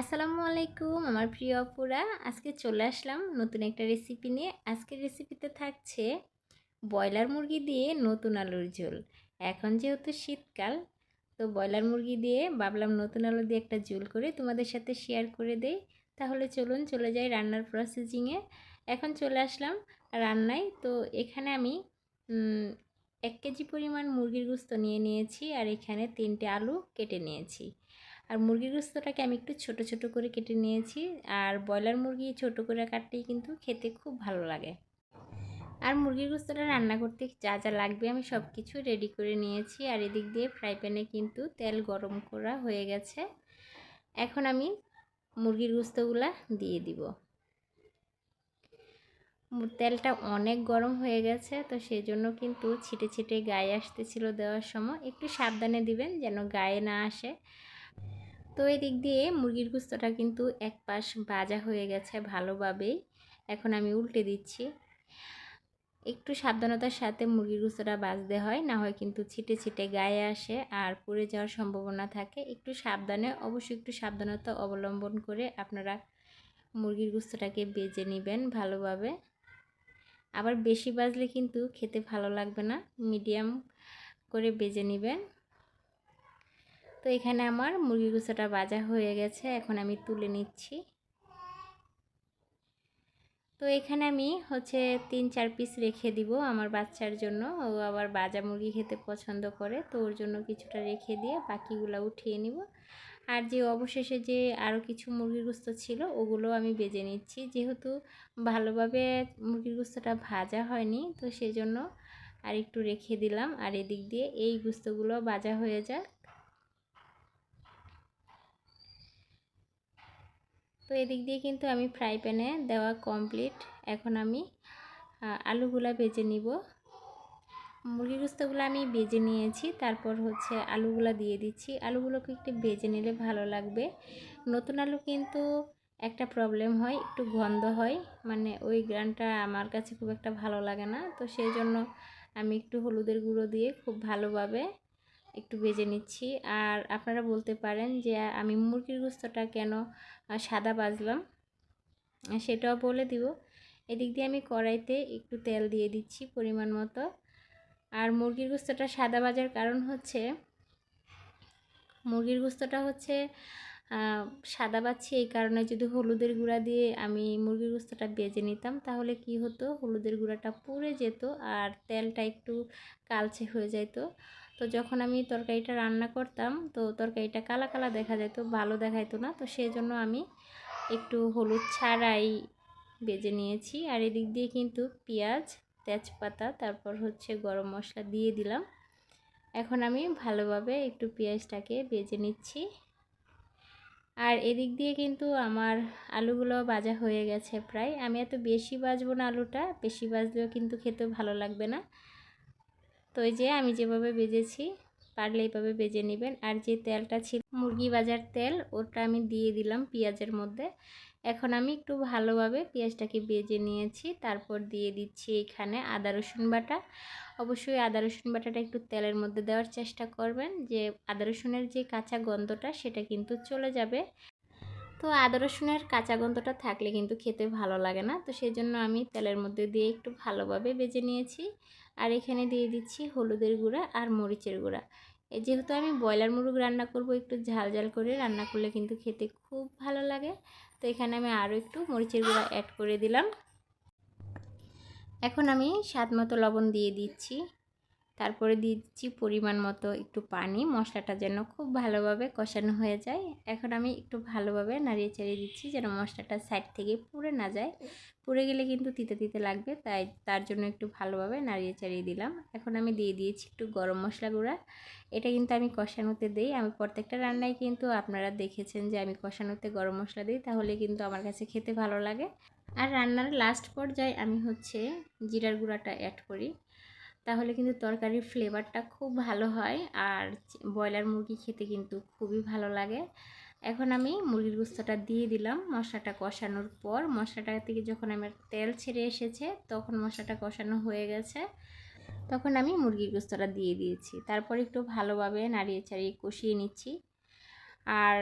আসসালামু আলাইকুম, আমার প্রিয় অপুরা আজকে চলে আসলাম নতুন একটা রেসিপি নিয়ে। আজকের রেসিপিতে থাকছে ব্রয়লার মুরগি দিয়ে নতুন আলুর ঝোল। এখন যেহেতু শীতকাল, তো ব্রয়লার মুরগি দিয়ে ভাবলাম নতুন আলু দিয়ে একটা ঝোল করে তোমাদের সাথে শেয়ার করে দেই। তাহলে চলুন, চলে যাই রান্নার প্রসেসিংয়ে এখন চলে আসলাম রান্নায়। তো এখানে আমি এক কেজি পরিমাণ মুরগির গুস্ত নিয়ে নিয়েছি আর এখানে তিনটে আলু কেটে নিয়েছি। আর মুরগির গোস্তটাকে আমি একটু ছোট ছোট করে কেটে নিয়েছি। আর ব্রয়লার মুরগি ছোট করে কাটতেই কিন্তু খেতে খুব ভালো লাগে। আর মুরগির গোস্তটা রান্না করতে যা যা লাগবে আমি সব কিছু রেডি করে নিয়েছি। আর এদিক দিয়ে ফ্রাই প্যানে কিন্তু তেল গরম করা হয়ে গেছে। এখন আমি মুরগির গোস্তগুলা দিয়ে দিব। তেলটা অনেক গরম হয়ে গেছে, তো সেই জন্য কিন্তু ছিটে ছিটে গায়ে আসতেছিল দেওয়ার সময়। একটু সাবধানে দিবেন যেন গায়ে না আসে। তো এই দিক দিয়ে মুরগির গুস্তটা কিন্তু এক পাশ বাজা হয়ে গেছে ভালোভাবেই এখন আমি উল্টে দিচ্ছি। একটু সাবধানতার সাথে মুরগির গুস্তটা বাজতে হয়, না হয় কিন্তু ছিটে ছিটে গায়ে আসে আর পুড়ে যাওয়ার সম্ভাবনা থাকে। একটু সাবধানে, অবশ্যই একটু সাবধানতা অবলম্বন করে আপনারা মুরগির গুস্তটাকে বেজে নেবেন ভালোভাবে। আবার বেশি বাজলে কিন্তু খেতে ভালো লাগবে না, মিডিয়াম করে বেজে নেবেন। তো এখানে আমার মুরগি গুঁচোটা বাজা হয়ে গেছে, এখন আমি তুলে নিচ্ছি। তো এখানে আমি হচ্ছে তিন চার পিস রেখে দিব আমার বাচ্চার জন্য। ও আবার বাজা মুরগি খেতে পছন্দ করে, তো ওর জন্য কিছুটা রেখে দিয়ে বাকিগুলো উঠিয়ে নিব। আর যে অবশেষে যে আরও কিছু মুরগির গুস্ত ছিল, ওগুলো আমি বেজে নিচ্ছি। যেহেতু ভালোভাবে মুরগির গুস্তটা ভাজা হয়নি, তো সেজন্য আর একটু রেখে দিলাম। আর এদিক দিয়ে এই গুস্তগুলো ভাজা হয়ে যাক। তো এদিক দিয়ে কিন্তু আমি ফ্রাই প্যানে দেওয়া কমপ্লিট এখন আমি আলুগুলা বেজে নিব। মুরগি গুস্তগুলো আমি বেজে নিয়েছি, তারপর হচ্ছে আলুগুলা দিয়ে দিচ্ছি। আলুগুলোকে একটু বেজে নিলে ভালো লাগবে। নতুন আলু কিন্তু একটা প্রবলেম হয়, একটু গন্ধ হয়। মানে ওই গ্রানটা আমার কাছে খুব একটা ভালো লাগে না। তো সেই জন্য আমি একটু হলুদের গুঁড়ো দিয়ে খুব ভালোভাবে একটু ভেজে নিচ্ছি। আর আপনারা বলতে পারেন যে, আমি মুরগির গুস্তটা কেন সাদা বাজলাম সেটাও বলে দিব। এদিক দিয়ে আমি কড়াইতে একটু তেল দিয়ে দিচ্ছি পরিমাণ মতো। আর মুরগির গুস্তটা সাদা বাজার কারণ হচ্ছে, মুরগির গুস্তটা হচ্ছে সাদা বাচ্ছি এই কারণে যদি হলুদের গুঁড়া দিয়ে আমি মুরগির গুস্তটা বেজে নিতাম, তাহলে কি হতো? হলুদের গুঁড়াটা পুড়ে যেত আর তেলটা একটু কালচে হয়ে যেত তো যখন আমি তরকারিটা রান্না করতাম, তো তরকারিটা কালা কালা দেখা যেত, ভালো দেখাইতো না। তো সেই জন্য আমি একটু হলুদ ছাড়াই বেজে নিয়েছি। আর এদিক দিয়ে কিন্তু পেঁয়াজ, তেজপাতা, তারপর হচ্ছে গরম মশলা দিয়ে দিলাম। এখন আমি ভালোভাবে একটু পেঁয়াজটাকে বেজে নিচ্ছি। আর এদিক দিয়ে কিন্তু আমার আলুগুলো বাজা হয়ে গেছে প্রায়। আমি এত বেশি বাজবো না আলুটা, বেশি বাজলেও কিন্তু খেতে ভালো লাগবে না। তো এই যে আমি যেভাবে বেজেছি, পারলে এইভাবে বেজে নেবেন। আর যে তেলটা ছিল, মুরগি বাজার তেল, ওটা আমি দিয়ে দিলাম পেঁয়াজের মধ্যে। এখন আমি একটু ভালোভাবে পেঁয়াজটাকে বেজে নিয়েছি। তারপর দিয়ে দিচ্ছি এখানে আদা, রসুন বাটা। অবশ্যই আদা, রসুন বাটাটা একটু তেলের মধ্যে দেওয়ার চেষ্টা করবেন। যে আদা, রসুনের যে কাঁচা গন্ধটা, সেটা কিন্তু চলে যাবে। তো আদা, রসুনের কাঁচা গন্ধটা থাকলে কিন্তু খেতে ভালো লাগে না। তো সেই জন্য আমি তেলের মধ্যে দিয়ে একটু ভালোভাবে বেজে নিয়েছি। আর এখানে দিয়ে দিচ্ছি হলুদের গুঁড়া আর মরিচের গুঁড়া। যেহেতু আমি ব্রয়লার মুরগ রান্না করব, একটু ঝাল ঝাল করে রান্না করলে কিন্তু খেতে খুব ভালো লাগে। তো এখানে আমি আরও একটু মরিচের গুঁড়া অ্যাড করে দিলাম। এখন আমি স্বাদ মতো লবণ দিয়ে দিচ্ছি। তারপরে দিচ্ছি পরিমাণ মতো একটু পানি, মশলাটা যেন খুব ভালোভাবে কষানো হয়ে যায়। এখন আমি একটু ভালোভাবে নাড়িয়ে চাড়িয়ে দিচ্ছি যেন মশলাটা সাইড থেকে পুড়ে না যায়। পুড়ে গেলে কিন্তু তিতে তিতে লাগবে, তাই তার জন্য একটু ভালোভাবে নাড়িয়ে চাড়িয়ে দিলাম। এখন আমি দিয়ে দিয়েছি একটু গরম মশলা গুঁড়া। এটা কিন্তু আমি কষানোতে দিই। আমি প্রত্যেকটা রান্নায় কিন্তু আপনারা দেখেছেন যে আমি কষানোতে গরম মশলা দিই, তাহলে কিন্তু আমার কাছে খেতে ভালো লাগে। আর রান্নার লাস্ট পর্যায়ে আমি হচ্ছে জিরার গুঁড়াটা অ্যাড করি। তাহলে কিন্তু তরকারির ফ্লেভারটা খুব ভালো হয় আর ব্রয়লার মুরগি খেতে কিন্তু খুবই ভালো লাগে। এখন আমি মুরগির গুস্তটা দিয়ে দিলাম, মশলাটা কষানোর পর। মশলাটা থেকে যখন আমার তেল ছেড়ে এসেছে, তখন মশলাটা কষানো হয়ে গেছে। তখন আমি মুরগির গুস্তটা দিয়ে দিয়েছি। তারপর একটু ভালোভাবে নাড়িয়ে চাড়িয়ে কষিয়ে নিচ্ছি। আর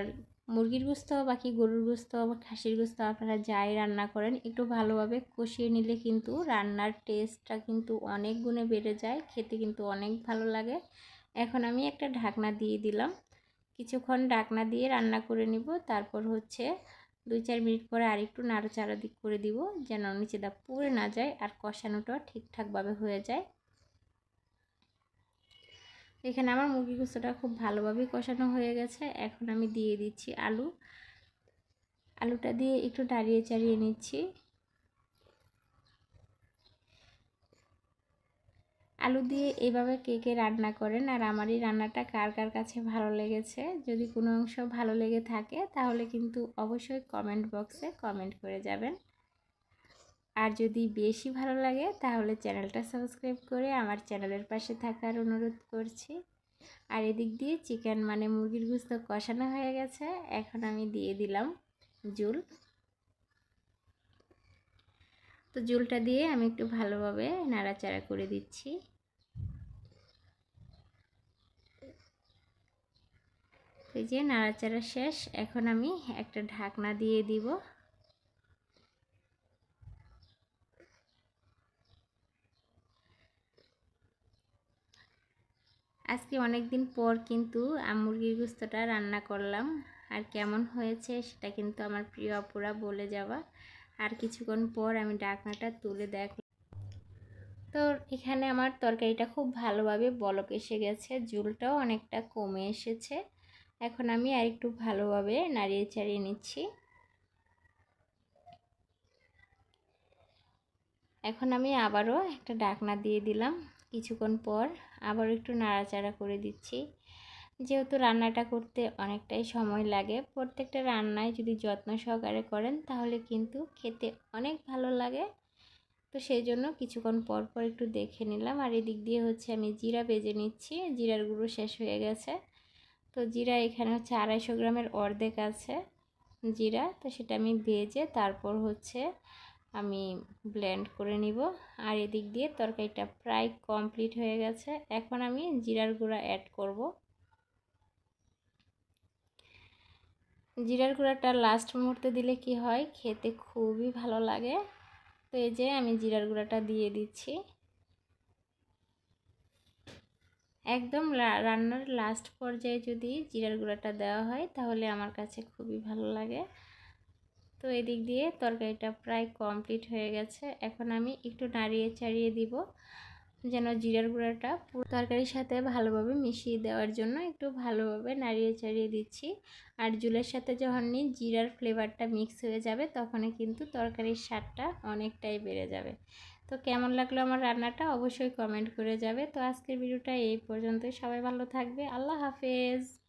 মুরগির গোস্ত, বাকি গরুর গোস্ত, বা খাসির গোস্ত আপনারা যাই রান্না করেন, একটু ভালোভাবে কষিয়ে নিলে কিন্তু রান্নার টেস্টটা কিন্তু অনেক গুণে বেড়ে যায়, খেতে কিন্তু অনেক ভালো লাগে। এখন আমি একটা ঢাকনা দিয়ে দিলাম। কিছুক্ষণ ঢাকনা দিয়ে রান্না করে নিব, তারপর হচ্ছে দুই চার মিনিট পরে আরেকটু নাড়াচাড়া দিক করে দিব, যেন নিচে দা পুড়ে না যায় আর কষানোটা ঠিকঠাকভাবে হয়ে যায়। এখানে আমার মুরগি কুচোটা খুব ভালোভাবেই কষানো হয়ে গেছে। এখন আমি দিয়ে দিচ্ছি আলু। আলুটা দিয়ে একটু দাঁড়িয়ে চাড়িয়ে নিচ্ছি। আলু দিয়ে এইভাবে কে কে রান্না করেন আর আমার এই রান্নাটা কার কার কাছে ভালো লেগেছে, যদি কোনো অংশ ভালো লেগে থাকে তাহলে কিন্তু অবশ্যই কমেন্ট বক্সে কমেন্ট করে যাবেন। আর যদি বেশি ভালো লাগে, তাহলে চ্যানেলটা সাবস্ক্রাইব করে আমার চ্যানেলের পাশে থাকার অনুরোধ করছি। আর এদিক দিয়ে চিকেন মানে মুরগির গুস্ত কষানো হয়ে গেছে, এখন আমি দিয়ে দিলাম জুল। তো জুলটা দিয়ে আমি একটু ভালোভাবে নাড়াচাড়া করে দিচ্ছি। এই যে নাড়াচাড়া শেষ, এখন আমি একটা ঢাকনা দিয়ে দিব। আজকে অনেক দিন পর কিন্তু মুরগির গুস্তটা রান্না করলাম। আর কেমন হয়েছে সেটা কিন্তু আমার প্রিয় অপুরা বলে যাওয়া আর কিছুক্ষণ পর আমি ডাকনাটা তুলে দেখলাম তো এখানে আমার তরকারিটা খুব ভালোভাবে বলক এসে গেছে জুলটাও অনেকটা কমে এসেছে। এখন আমি আর একটু ভালোভাবে নাড়িয়ে চাড়িয়ে নিচ্ছি। এখন আমি আবারও একটা ডাকনা দিয়ে দিলাম। কিছুক্ষণ পর আবার একটু নাড়াচাড়া করে দিচ্ছি। যেহেতু রান্নাটা করতে অনেকটাই সময় লাগে, প্রত্যেকটা রান্নায় যদি যত্ন সহকারে করেন তাহলে কিন্তু খেতে অনেক ভালো লাগে। তো সেই জন্য কিছুক্ষণ পর পর একটু দেখে নিলাম। আর এদিক দিয়ে হচ্ছে আমি জিরা বেজে নিচ্ছি। জিরার গুঁড়ো শেষ হয়ে গেছে। তো জিরা এখানে হচ্ছে আড়াইশো গ্রামের অর্ধেক আছে জিরা। তো সেটা আমি ভেজে তারপর হচ্ছে আমি ব্লেন্ড করে নিব। আর এদিক দিয়ে তরকারিটা প্রায় কমপ্লিট হয়ে গেছে। এখন আমি জিরার গুঁড়া অ্যাড করব। জিরার গুঁড়াটা লাস্ট মুহূর্তে দিলে কি হয়? খেতে খুবই ভালো লাগে। তো এই যে আমি জিরার গুঁড়াটা দিয়ে দিচ্ছি। একদম রান্নার লাস্ট পর্যায়ে যদি জিরার গুঁড়াটা দেওয়া হয়, তাহলে আমার কাছে খুবই ভালো লাগে। তো এদিক দিয়ে তরকারিটা প্রায় কমপ্লিট হয়ে গেছে। এখন আমি একটু নাড়িয়ে চাড়িয়ে দিব, যেন জিরার গুঁড়াটা তরকারির সাথে ভালোভাবে মিশিয়ে দেওয়ার জন্য একটু ভালোভাবে নাড়িয়ে চাড়িয়ে দিচ্ছি। আর জুলের সাথে যখনই জিরার ফ্লেভারটা মিক্স হয়ে যাবে, তখনই কিন্তু তরকারির স্বাদটা অনেকটাই বেড়ে যাবে। তো কেমন লাগল আমার রান্নাটা অবশ্যই কমেন্ট করে যাবে। তো আজকের ভিডিওটা এই পর্যন্তই। সবাই ভালো থাকবে। আল্লাহ হাফেজ।